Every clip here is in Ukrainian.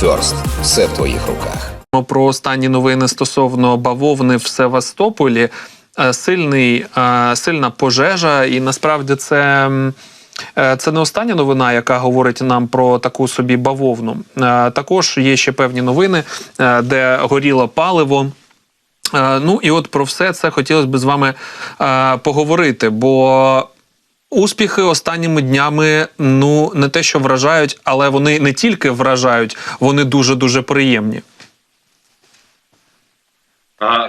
Ферст. Все в твоїх руках. Про останні новини стосовно бавовни в Севастополі. Е, Сильний, е, сильна пожежа, і насправді це. е, Це не остання новина, яка говорить нам про таку собі бавовну. Також є ще певні новини, де горіло паливо. Ну і от про все це хотілося б з вами поговорити, бо успіхи останніми днями ну не те, що вражають, але вони не тільки вражають, вони дуже дуже приємні.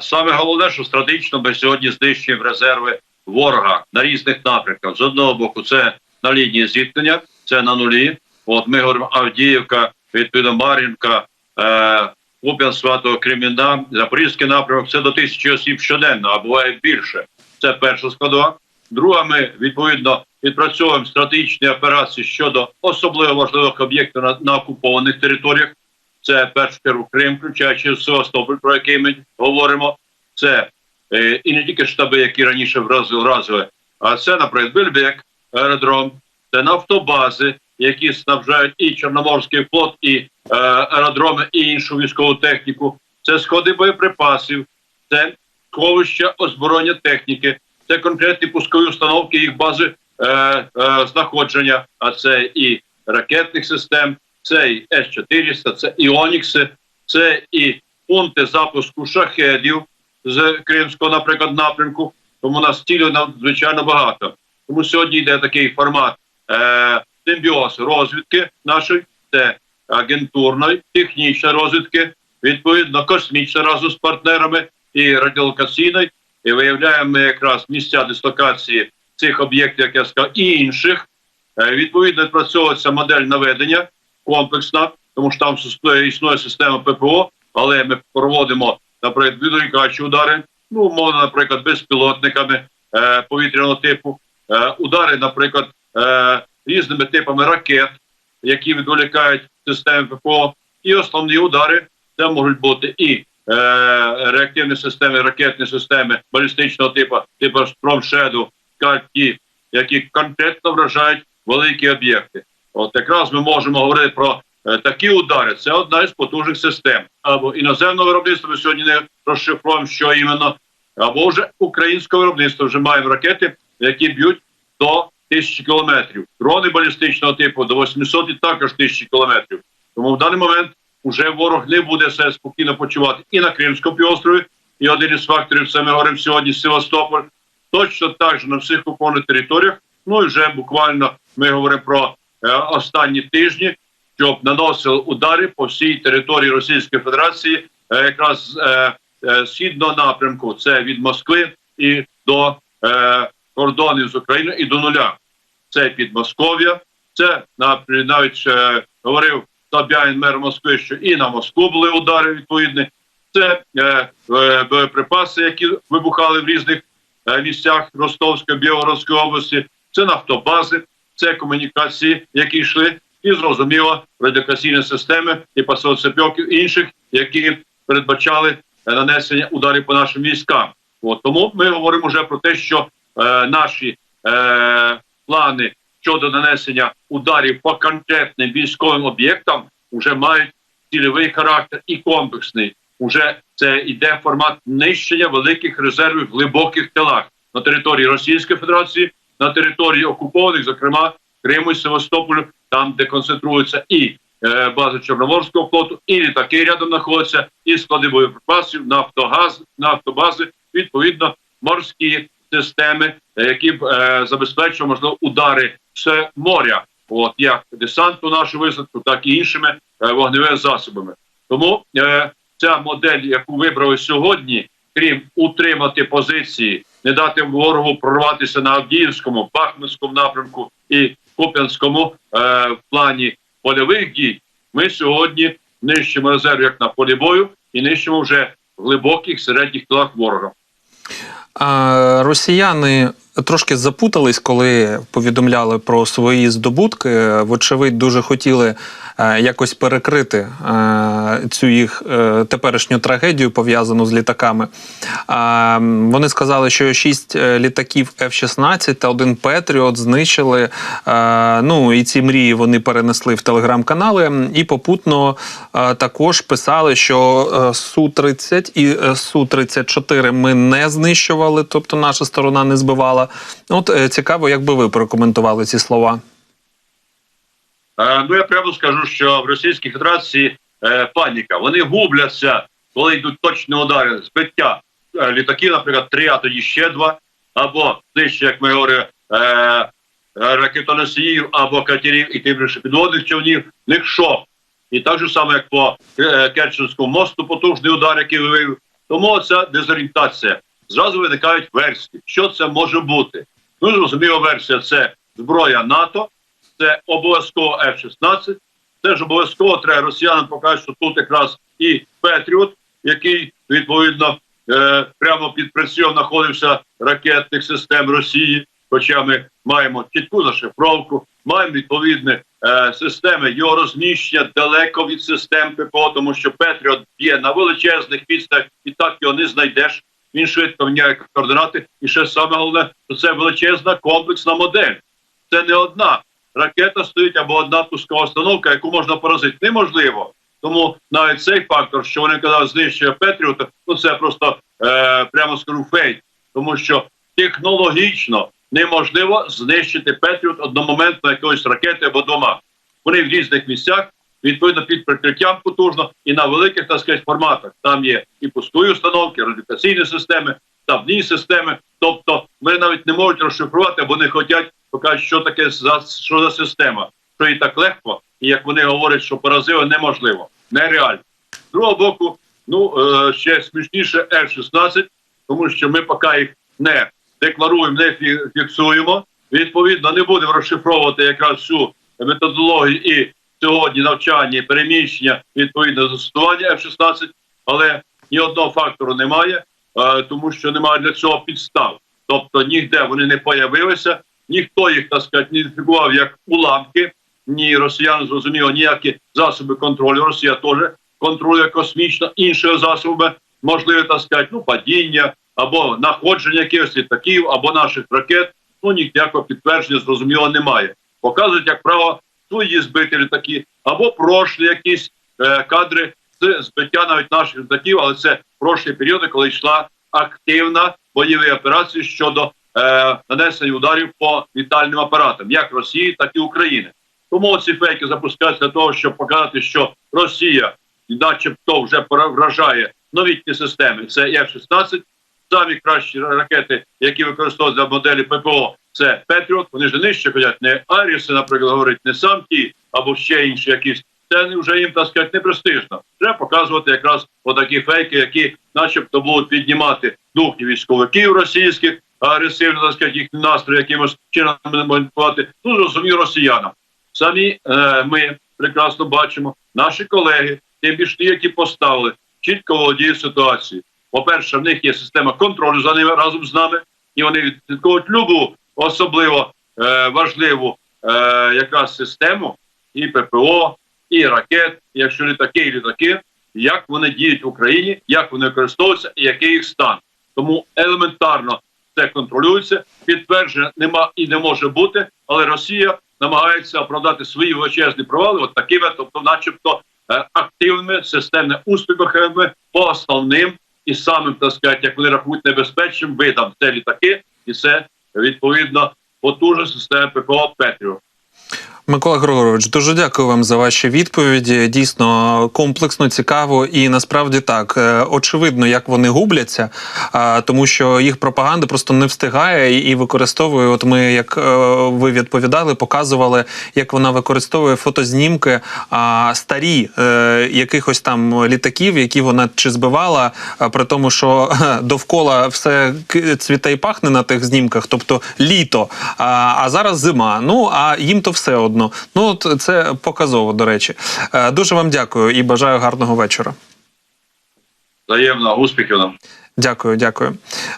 Саме головне, що стратегічно ми сьогодні знищуємо резерви ворога на різних напрямках. З одного боку, це на лінії зіткнення, це на нулі. От ми говоримо Авдіївка, відповідно Мар'їнка, е, Куп'ян, Святого Креміна, Запорізький напрямок. Це до тисячі осіб щоденно, а буває більше. Це перша складова. Друга, ми відповідно відпрацьовуємо стратегічні операції щодо особливо важливих об'єктів на, на окупованих територіях. Це першу чергу Крим, включаючи Севастополь, про який ми говоримо. Це е, і не тільки штаби, які раніше вразили, вразили, а це, наприклад, Бельбек, аеродром, це нафтобази, які снабжають і Чорноморський флот, і е, аеродроми, і іншу військову техніку. Це сходи боєприпасів, це сховища озброєння техніки, це конкретні пускові установки, їх бази е, е, знаходження, а це і ракетних систем, це і С-400, це і Онікси, це і пункти запуску шахедів з Кримського, наприклад, напрямку. Тому нас цілів надзвичайно багато. Тому сьогодні йде такий формат е, симбіоз розвідки нашої, це агентурної, технічної розвідки, відповідно космічна разом з партнерами і радіолокаційної. І виявляємо ми якраз місця дислокації цих об'єктів, як я сказав, і інших. Е, Відповідно, відпрацьовується модель наведення комплексна, тому що там існує система ППО, але ми проводимо, наприклад, відволікаючі удари, ну, умовно, наприклад, безпілотниками е, повітряного типу, е, удари, наприклад, е, різними типами ракет, які відволікають системи ППО, і основні удари це можуть бути і е, реактивні системи, ракетні системи балістичного типу, типу Shadow, ті, які конкретно вражають великі об'єкти. От якраз ми можемо говорити про е, такі удари. Це одна із потужних систем. Або іноземного виробництва ми сьогодні не розшифруємо, що іменно, або вже українського виробництва вже маємо ракети, які б'ють до тисячі кілометрів. Дрони балістичного типу до 800 і також тисячі кілометрів. Тому в даний момент вже ворог не буде себе спокійно почувати і на Кримському півострові, і один із факторів це ми говоримо сьогодні Севастополь. Точно так же на всіх окупованих територіях. Ну і вже буквально ми говоримо про е, останні тижні, щоб наносили удари по всій території Російської Федерації, е, якраз е, е, східного напрямку, це від Москви і до е, кордонів з Україною і до нуля. Це Підмосков'я, це напри- навіть е, говорив Собянин, мер Москви, що і на Москву були удари відповідні. Це е, е, боєприпаси, які вибухали в різних е, місцях Ростовської, Білгородської області, це нафтобази, це комунікації, які йшли, і зрозуміло радіокаційні системи і пасоцепьоків інших, які передбачали е, нанесення ударів по нашим військам. От тому ми говоримо вже про те, що е, наші е, плани щодо нанесення ударів по конкретним військовим об'єктам вже мають цільовий характер і комплексний. Уже це йде формат нищення великих резервів в глибоких тилах на території Російської Федерації, на території окупованих, зокрема Криму і Севастополю, там де концентруються і е, бази Чорноморського флоту, і літаки рядом знаходяться, і склади боєприпасів, нафтогаз, нафтобази, відповідно, морські системи, які б е, забезпечують можливо удари з моря, от як десантну нашу висадку, так і іншими е, вогневими засобами. Тому е, ця модель, яку вибрали сьогодні, крім утримати позиції, не дати ворогу прорватися на Авдіївському, Бахмутському напрямку і Куп'янському е, в плані польових дій, ми сьогодні нищимо резерв як на полі бою і нищимо вже глибоких середніх тилах ворога. Росіяни трошки запутались, коли повідомляли про свої здобутки. Вочевидь, дуже хотіли е, якось перекрити е, цю їх е, теперішню трагедію, пов'язану з літаками. Вони сказали, що 6 літаків F-16 та один Петріот знищили. Е, ну і ці мрії вони перенесли в телеграм-канали. І попутно е, також писали, що е, Су-30 і е, Су-34 ми не знищували, тобто наша сторона не збивала. От е, цікаво, як би ви прокоментували ці слова. Е, Ну я прямо скажу, що в Російській Федерації е, паніка. Вони губляться, коли йдуть точні удари, збиття літаків, наприклад, три, а тоді ще два, або знищення, як ми говоримо, ракетоносіїв або катерів і тим більше підводних човнів. Них шок. І так же само, як по Керченському мосту, потужний удар, який вивів. Тому ця дезорієнтація. Зразу виникають версії. Що це може бути? Ну, зрозуміло, версія це зброя НАТО, це обов'язково F-16. Це ж обов'язково треба росіянам показати, що тут якраз і Петріот, який відповідно е, прямо під працював знаходився ракетних систем Росії. Хоча ми маємо чітку зашифровку, маємо відповідні е, системи його розміщення далеко від систем ППО, тому що Петріот є на величезних відстанях, і так його не знайдеш. Він швидко міняє координати. І ще саме головне, що це величезна комплексна модель. Це не одна ракета стоїть або одна пускова установка, яку можна поразити. Неможливо. Тому навіть цей фактор, що вони казали, знищує Петріота, ну це просто е, прямо скажу фейк, тому що технологічно неможливо знищити Петріот одномоментно якоїсь ракети або двома. Вони в різних місцях, відповідно під прикриттям потужно і на великих так сказати, форматах. Там є і пускові установки, радіокаційні системи, штабні системи. Тобто вони навіть не можуть розшифрувати, або не хочуть показати, що таке за що за система, що і так легко, і як вони говорять, що поразили неможливо, нереально. З другого боку, ну е, ще смішніше F-16, тому що ми поки їх не декларуємо, не фіксуємо. Відповідно, не будемо розшифровувати якраз всю методологію і сьогодні навчання, і переміщення відповідно застосування F-16, але ні одного фактору немає, е, тому що немає для цього підстав. Тобто ніде вони не появилися, ніхто їх так сказати, не ідентифікував як уламки, ні росіяни зрозуміло ніякі засоби контролю. Росія теж контролює космічно іншими засобами, можливе так сказати, ну падіння або находження якихось літаків, або наших ракет. Ну ніякого підтвердження зрозуміло немає. Показують, як свої збиті літаки або прошлі якісь е, кадри з збиття навіть наших літаків, але це прошлі періоди, коли йшла активна бойові операції щодо е, нанесення ударів по літальним апаратам, як Росії, так і України. Тому ці фейки запускаються для того, щоб показати, що Росія, начебто, вже вражає новітні системи. Це F-16, самі кращі ракети, які використовують для моделі ППО, це Петріот. Вони не ще ходять не Аріси, наприклад, говорить, не сам ті, або ще інші якісь. Це вже їм так сказати не престижно. Треба показувати якраз отакі фейки, які, начебто, будуть піднімати дух військовиків російських, агресивно так сказати, їхні настрої якимось чином маніпулювати. Ну зрозумів росіянам. Самі е, ми прекрасно бачимо, наші колеги, тим більше ті, які поставили, чітко володіють ситуацією. По-перше, в них є система контролю за ними разом з нами, і вони відслідковують любу особливо е, важливу е, якраз систему і ППО, і ракет, якщо літаки, і літаки, як вони діють в Україні, як вони використовуються і який їх стан. Тому елементарно це контролюється, підтвердження нема і не може бути, але Росія намагається оправдати свої величезні провали, от такими, тобто, начебто, е, активними системними успіхами по основним і самим, так сказати, як вони рахують небезпечним видам. Це літаки, і це відповідно потужна система ППО Петріо. Микола Григорович, дуже дякую вам за ваші відповіді. Дійсно комплексно, цікаво і насправді так е, очевидно, як вони губляться, тому що їх пропаганда просто не встигає і- використовує. От ми, як е, ви відповідали, показували, як вона використовує фотознімки старі е, якихось там літаків, які вона чи збивала, при тому, що довкола все цвіте і пахне на тих знімках, тобто літо, а зараз зима. Ну а їм то все одно. Ну от це показово, до речі. Е, Дуже вам дякую і бажаю гарного вечора. Взаємно, успіхів нам. Дякую, дякую.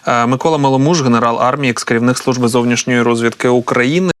Е, Микола Маломуж, генерал армії, екс-керівник служби зовнішньої розвідки України.